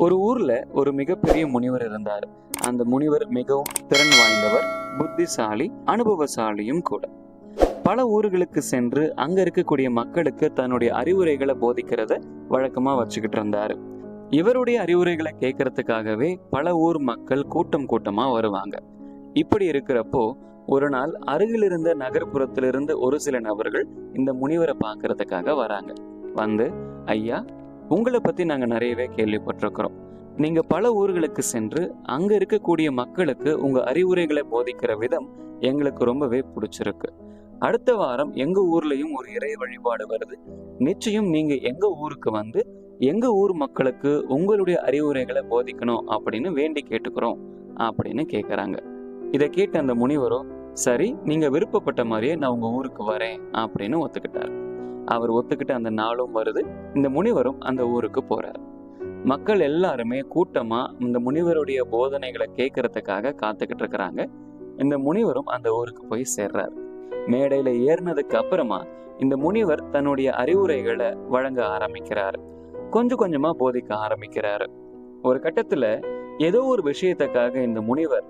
ஒரு ஊர்ல ஒரு மிகப்பெரிய முனிவர் இருந்தார். அந்த முனிவர் மிகவும் திறன் வாய்ந்தவர் புத்திசாலி அனுபவசாலியும் கூட. பல ஊர்களுக்கு சென்று அங்க இருக்கக்கூடிய மக்களுக்கு தன்னுடைய அறிவுரைகளை போதிக்கிறத வழக்கமா வச்சுக்கிட்டு இருந்தாரு. இவருடைய அறிவுரைகளை கேட்கறதுக்காகவே பல ஊர் மக்கள் கூட்டம் கூட்டமா வருவாங்க. இப்படி இருக்கிறப்போ ஒரு நாள் அருகில் இருந்த நகர்ப்புறத்திலிருந்து ஒரு சில நபர்கள் இந்த முனிவரை பார்க்கறதுக்காக வராங்க. வந்து ஐயா உங்களை பற்றி நாங்கள் நிறையவே கேள்விப்பட்டிருக்கிறோம். நீங்கள் பல ஊர்களுக்கு சென்று அங்க இருக்கக்கூடிய மக்களுக்கு உங்க அறிவுரைகளை போதிக்கிற விதம் எங்களுக்கு ரொம்பவே பிடிச்சிருக்கு. அடுத்த வாரம் எங்க ஊர்லயும் ஒரு இறை வழிபாடு வருது. நிச்சயம் நீங்க எங்க ஊருக்கு வந்து எங்க ஊர் மக்களுக்கு உங்களுடைய அறிவுரைகளை போதிக்கணும் அப்படின்னு வேண்டி கேட்டுக்கிறோம் அப்படின்னு கேட்குறாங்க இதை கேட்ட அந்த முனிவரும் சரி நீங்கள் விருப்பப்பட்ட மாதிரியே நான் உங்க ஊருக்கு வரேன் அப்படின்னு ஒத்துக்கிட்டார். அவர் ஒத்துக்கிட்ட அந்த நாளும் வருது. இந்த முனிவரும் அந்த ஊருக்கு போறார். மக்கள் எல்லாருமே கூட்டமா இந்த முனிவருடைய போதனைகளை கேட்கறதுக்காக காத்துக்கிட்டு இருக்கிறாங்க. இந்த முனிவரும் அந்த ஊருக்கு போய் சேர்றார். மேடையில ஏறினதுக்கு அப்புறமா இந்த முனிவர் தன்னுடைய அறிவுரைகளை வழங்க ஆரம்பிக்கிறார். கொஞ்சம் கொஞ்சமா போதிக்க ஆரம்பிக்கிறாரு. ஒரு கட்டத்துல ஏதோ ஒரு விஷயத்துக்காக இந்த முனிவர்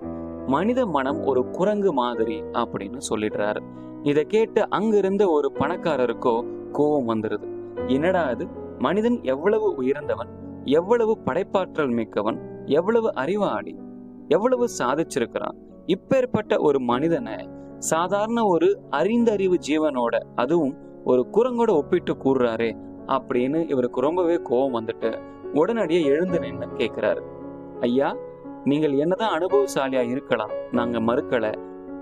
மனித மனம் ஒரு குரங்கு மாதிரி அப்படின்னு சொல்லிடுறாரு. இதை கேட்டு அங்கிருந்த ஒரு பணக்காரருக்கோ கோபம் வந்துருது. என்னடா அது மனிதன் எவ்வளவு உயர்ந்தவன் எவ்வளவு படைப்பாற்றல் மிக்கவன் எவ்வளவு அறிவாளி எவ்வளவு சாதிச்சிருக்கிறான். இப்பேற்பட்ட ஒரு மனிதனை சாதாரண ஒரு அறிந்தறிவு ஜீவனோட அதுவும் ஒரு குரங்கோட ஒப்பிட்டு கூறுறாரே அப்படின்னு இவருக்கு ரொம்பவே கோபம் வந்துட்டு உடனடியே எழுந்து நின்று கேட்கிறாரு ஐயா நீங்கள் என்னதான் அனுபவசாலியா இருக்கலாம் நாங்க மறுக்கல.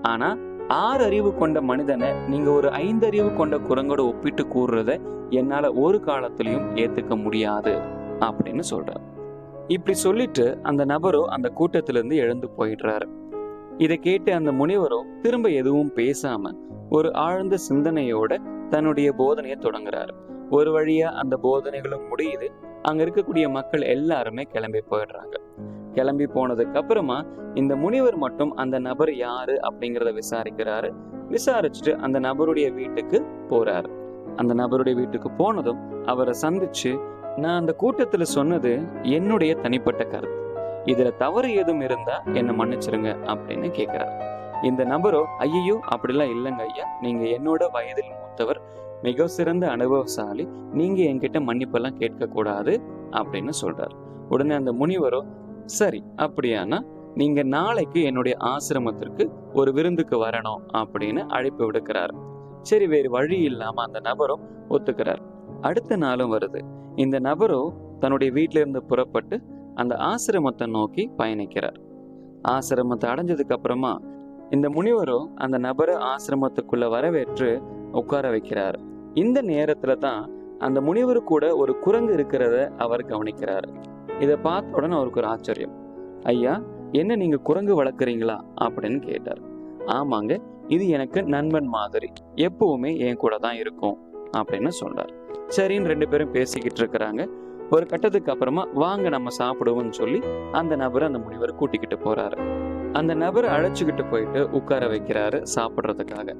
ஆனா ஆறு அறிவு கொண்ட மனிதனை நீங்க ஒரு ஐந்தறிவு கொண்ட குரங்கோட ஒப்பிட்டு கூறுறத என்னால ஒரு காலத்திலையும் ஏத்துக்க முடியாது அப்படின்னு சொல்றார். இப்படி சொல்லிட்டு அந்த நபரோ அந்த கூட்டத்திலிருந்து எழுந்து போயிடுறாரு. இதை கேட்டு அந்த முனிவரோ திரும்ப எதுவும் பேசாம ஒரு ஆழ்ந்த சிந்தனையோட தன்னுடைய போதனையை தொடங்குறாரு. ஒரு வழியா அந்த போதனைகளும் முடியுது அங்க இருக்கக்கூடிய மக்கள் எல்லாருமே கிளம்பி போயிடுறாங்க. கிளம்பி போனதுக்கு அப்புறமா இந்த முனிவர் மட்டும் அந்த நபர் யாரு அப்படிங்கிறத விசாரிக்கிறாரு. விசாரிச்சுட்டு அந்த நபருடைய வீட்டுக்கு போறாரு. அந்த நபருடைய வீட்டுக்கு போனதும் அவரை சந்திச்சு நான் அந்த கூட்டத்துல சொன்னது என்னுடைய தனிப்பட்ட கருத்து. இதுல தவறு எதுவும் இருந்தா என்ன மன்னிச்சிருங்க அப்படின்னு கேக்குறாரு. இந்த நபரோ ஐயோ அப்படிலாம் இல்லைங்க ஐயா. நீங்க என்னோட வயதில் மூத்தவர். மிக சிறந்த அனுபவசாலி. நீங்க என்கிட்ட மன்னிப்பெல்லாம் கேட்க கூடாது அப்படின்னு சொல்றாரு. உடனே அந்த முனிவரோ சரி அப்படியானா நீங்க நாளைக்கு என்னுடைய ஆசிரமத்திற்கு ஒரு விருந்துக்கு வரணும் அப்படின்னு அழைப்பு விடுக்கிறார். சரி வேறு வழி இல்லாம அந்த நபரும் ஒத்துக்கிறார். அடுத்த நாளும் வருது. இந்த நபரோ தன்னுடைய வீட்டில இருந்து புறப்பட்டு அந்த ஆசிரமத்தை நோக்கி பயணிக்கிறார். ஆசிரமத்தை அடைஞ்சதுக்கு அப்புறமா இந்த முனிவரும் அந்த நபரை ஆசிரமத்துக்குள்ள வரவேற்று உட்கார வைக்கிறார். இந்த நேரத்துல தான் அந்த முனிவர் கூட ஒரு குரங்கு இருக்கிறத அவர் கவனிக்கிறார். இதை பார்த்த உடனே அவருக்கு ஒரு ஆச்சரியம். ஐயா என்ன நீங்க குரங்கு வளர்க்குறீங்களா? அப்படின்னு கேட்டார். ஆமாங்க இது எனக்கு நண்பன் மாதிரி. எப்பவுமே என் கூட தான் இருக்கும் அப்படின்னு சொல்றார் சரின்னு ரெண்டு பேரும் பேசிக்கிட்டு இருக்கிறாங்க. ஒரு கட்டத்துக்கு அப்புறமா வாங்க நம்ம சாப்பிடுவோம்னு சொல்லி அந்த நபரை அந்த முனிவர் கூட்டிக்கிட்டு போறாரு. அந்த நபர் அழைச்சிக்கிட்டு போயிட்டு உட்கார வைக்கிறாரு சாப்பிட்றதுக்காக.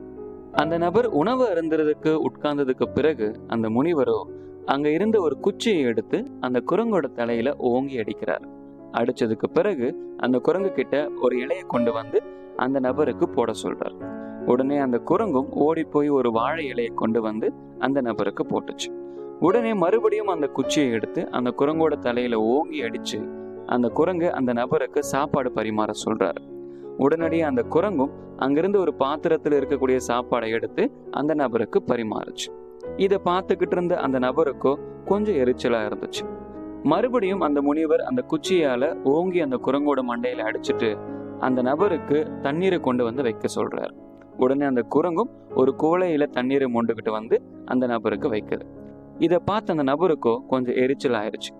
அந்த நபர் உணவு அருந்துறதுக்கு உட்கார்ந்ததுக்கு பிறகு அந்த முனிவரோ அங்க இருந்த ஒரு குச்சியை எடுத்து அந்த குரங்கோட தலையில ஓங்கி அடிக்கிறார். அடிச்சதுக்கு பிறகு அந்த குரங்கு கிட்ட ஒரு இலையை கொண்டு வந்து அந்த நபருக்கு போட சொல்றார். உடனே அந்த குரங்கும் ஓடி போய் ஒரு வாழை இலையை கொண்டு வந்து அந்த நபருக்கு போட்டுச்சு. உடனே மறுபடியும் அந்த குச்சியை எடுத்து அந்த குரங்கோட தலையில ஓங்கி அடிச்சு அந்த குரங்கு அந்த நபருக்கு சாப்பாடு பரிமாற சொல்றாரு. உடனடியே அந்த குரங்கும் அங்கிருந்து ஒரு பாத்திரத்தில் இருக்கக்கூடிய சாப்பாடை எடுத்து அந்த நபருக்கு பரிமாறுச்சு. இதை பார்த்துக்கிட்டு இருந்த அந்த நபருக்கோ கொஞ்சம் எரிச்சலா இருந்துச்சு. மறுபடியும் அந்த முனிவர் அந்த குச்சியால ஓங்கி அந்த குரங்கோட மண்டையில அடிச்சுட்டு அந்த நபருக்கு தண்ணீரை கொண்டு வந்து வைக்க சொல்றாரு. உடனே அந்த குரங்கும் ஒரு குவளையில தண்ணீரை மொண்டுகிட்டு வந்து அந்த நபருக்கு வைக்குது. இதை பார்த்த அந்த நபருக்கோ கொஞ்சம் எரிச்சல் ஆயிருச்சு.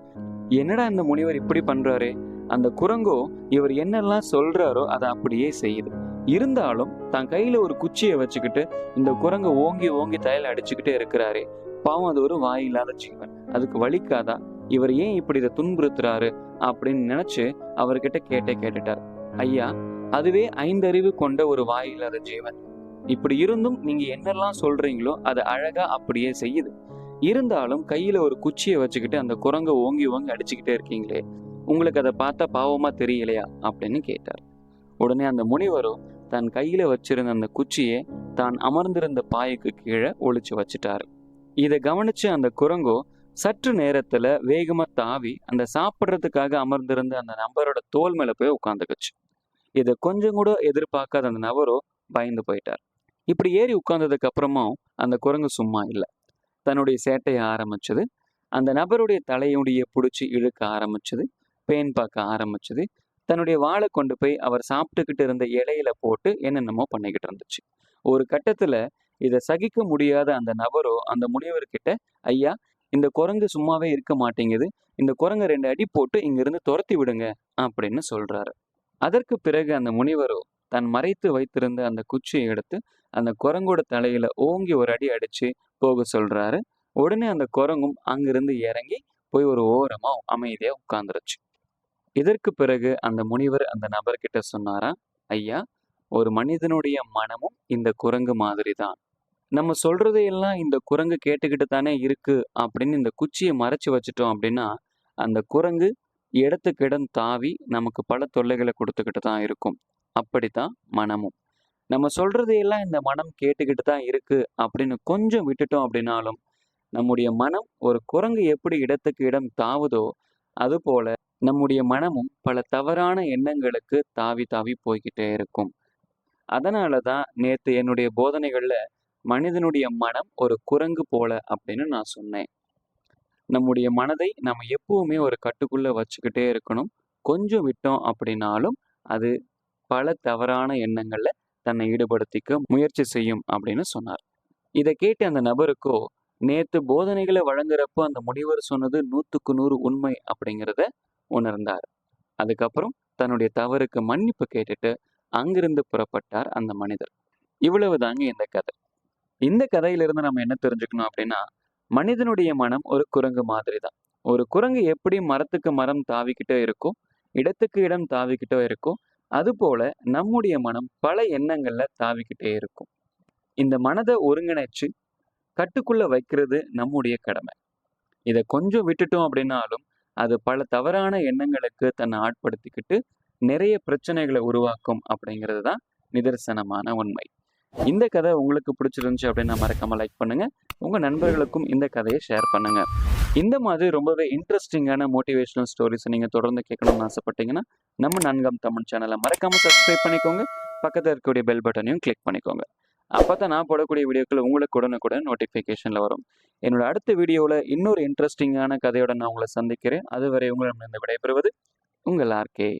என்னடா இந்த முனிவர் இப்படி பண்றாரு? அந்த குரங்கோ இவர் என்னெல்லாம் சொல்றாரோ அதை அப்படியே செய்யுது. இருந்தாலும் தன் கையில ஒரு குச்சியை வச்சுக்கிட்டு இந்த குரங்க ஓங்கி ஓங்கி தையல அடிச்சுக்கிட்டே இருக்கிறாரு. பாவம் அது ஒரு வாயில்லாத ஜீவன். அதுக்கு வலிக்காதா? இவர் ஏன் இப்படி இதை துன்புறுத்துறாரு? அப்படின்னு நினைச்சு அவர்கிட்ட கேட்டே கேட்டுட்டார். ஐயா அதுவே ஐந்தறிவு கொண்ட ஒரு வாயில்லாத ஜீவன். இப்படி இருந்தும் நீங்க என்னெல்லாம் சொல்றீங்களோ அதை அழகா அப்படியே செய்யுது. இருந்தாலும் கையில ஒரு குச்சியை வச்சுக்கிட்டு அந்த குரங்க ஓங்கி ஓங்கி அடிச்சுக்கிட்டே இருக்கீங்களே. உங்களுக்கு அதை பார்த்தா பாவமா தெரியலையா? அப்படின்னு கேட்டார். உடனே அந்த முனிவரும் தன் கையில வச்சிருந்த அந்த குச்சியை தான் அமர்ந்திருந்த பாய்க்கு கீழே ஒழிச்சு வச்சிட்டாரு. இதை கவனிச்சு அந்த குரங்கோ சற்று நேரத்துல வேகமா தாவி அந்த சாப்பிட்றதுக்காக அமர்ந்திருந்த அந்த நபரோட தோல் மேல போய் உட்காந்துக்குச்சு. இதை கொஞ்சம் கூட எதிர்பார்க்காத அந்த நபரோ பயந்து போயிட்டார். இப்படி ஏறி உட்கார்ந்ததுக்கு அப்புறமும் அந்த குரங்கு சும்மா இல்லை. தன்னுடைய சேட்டையை ஆரம்பிச்சது அந்த நபருடைய தலையுடைய பிடிச்சி இழுக்க ஆரம்பிச்சது பேன் பார்க்க ஆரம்பிச்சது தன்னுடைய வாழை கொண்டு போய் அவர் சாப்பிட்டுக்கிட்டு இருந்த இலையில போட்டு என்னென்னமோ பண்ணிக்கிட்டு இருந்துச்சு. ஒரு கட்டத்துல இதை சகிக்க முடியாத அந்த நபரோ அந்த முனிவர்கிட்ட ஐயா இந்த குரங்கு சும்மாவே இருக்க மாட்டேங்குது. இந்த குரங்கு ரெண்டு அடி போட்டு இங்கிருந்து துரத்தி விடுங்க அப்படின்னு சொல்றாரு. அதற்கு பிறகு அந்த முனிவரோ தன் மறைத்து வைத்திருந்த அந்த குச்சியை எடுத்து அந்த குரங்கோட தலையில ஓங்கி ஒரு அடி அடிச்சு போக சொல்றாரு. உடனே அந்த குரங்கும் அங்கிருந்து இறங்கி போய் ஒரு ஓரமா அமைதியா உட்கார்ந்துருச்சு. இதற்கு பிறகு அந்த முனிவர் அந்த நபர்கிட்ட சொன்னாரா ஐயா ஒரு மனிதனுடைய மனமும் இந்த குரங்கு மாதிரி தான் நம்ம சொல்றதையெல்லாம் இந்த குரங்கு கேட்டுக்கிட்டு தானே இருக்கு அப்படின்னு இந்த குச்சியை மறைச்சு வச்சுட்டோம் அப்படின்னா அந்த குரங்கு இடத்துக்கு இடம் தாவி நமக்கு பல தொல்லைகளை கொடுத்துக்கிட்டு தான் இருக்கும். அப்படித்தான் மனமும். நம்ம சொல்றதையெல்லாம் இந்த மனம் கேட்டுக்கிட்டு தான் இருக்கு அப்படின்னு கொஞ்சம் விட்டுட்டோம் அப்படின்னாலும் நம்முடைய மனம் ஒரு குரங்கு எப்படி இடத்துக்கு இடம் தாவுதோ அதுபோல நம்முடைய மனமும் பல தவறான எண்ணங்களுக்கு தாவி தாவி போய்கிட்டே இருக்கும். அதனால தான் நேத்து என்னுடைய போதனைகள்ல மனிதனுடைய மனம் ஒரு குரங்கு போல அப்படின்னு நான் சொன்னேன். நம்முடைய மனதை நம்ம எப்பவுமே ஒரு கட்டுக்குள்ள வச்சுக்கிட்டே இருக்கணும். கொஞ்சம் விட்டோம் அப்படின்னாலும் அது பல தவறான எண்ணங்களில் தன்னை ஈடுபடுத்திக்க முயற்சி செய்யும் அப்படின்னு சொன்னார். இதை கேட்டு அந்த நபருக்கோ நேத்து போதனைகளை வழங்குறப்போ அந்த முனிவர் சொன்னது நூத்துக்கு நூறு உண்மை அப்படிங்கிறத உணர்ந்தார். அதுக்கப்புறம் தன்னுடைய தவறுக்கு மன்னிப்பு கேட்டுட்டு அங்கிருந்து புறப்பட்டார் அந்த மனிதர். இவ்வளவு தாங்க இந்த கதை. இந்த கதையிலிருந்து நம்ம என்ன தெரிஞ்சுக்கணும் அப்படின்னா மனிதனுடைய மனம் ஒரு குரங்கு மாதிரி தான் ஒரு குரங்கு எப்படி மரத்துக்கு மரம் தாவிக்கிட்டே இருக்கோ இடத்துக்கு இடம் தாவிக்கிட்டே இருக்கோ அதுபோல நம்முடைய மனம் பல எண்ணங்கள்ல தாவிக்கிட்டே இருக்கும். இந்த மனதை ஒருங்கிணைச்சு கட்டுக்குள்ள வைக்கிறது நம்முடைய கடமை. இதை கொஞ்சம் விட்டுட்டோம் அப்படின்னாலும் அது பல தவறான எண்ணங்களுக்கு தன்னை ஆட்படுத்திக்கிட்டு நிறைய பிரச்சனைகளை உருவாக்கும் அப்படிங்கிறது தான் நிதர்சனமான உண்மை. இந்த கதை உங்களுக்கு பிடிச்சிருந்துச்சு அப்படின்னு மறக்காம லைக் பண்ணுங்க. உங்க நண்பர்களுக்கும் இந்த கதையை ஷேர் பண்ணுங்க. இந்த மாதிரி ரொம்பவே இன்ட்ரெஸ்டிங்கான மோட்டிவேஷனல் ஸ்டோரிஸ் நீங்க தொடர்ந்து கேட்கணும்னு ஆசைப்பட்டீங்கன்னா நம்ம நான்காம் தமிழ் சேனலை மறக்காம சப்ஸ்கிரைப் பண்ணிக்கோங்க. பக்கத்தில் இருக்கக்கூடிய பெல் பட்டனையும் கிளிக் பண்ணிக்கோங்க. அப்போ தான் நான் போடக்கூடிய வீடியோக்கள் உங்களுக்கு உடனுக்குடன் நோட்டிஃபிகேஷனில் வரும். என்னோட அடுத்த வீடியோவில் இன்னொரு இன்ட்ரெஸ்டிங்கான கதையோட நான் உங்களை சந்திக்கிறேன். அதுவரை உங்களிடம் இந்த விடைபெறுவது உங்கள் ஆர்கே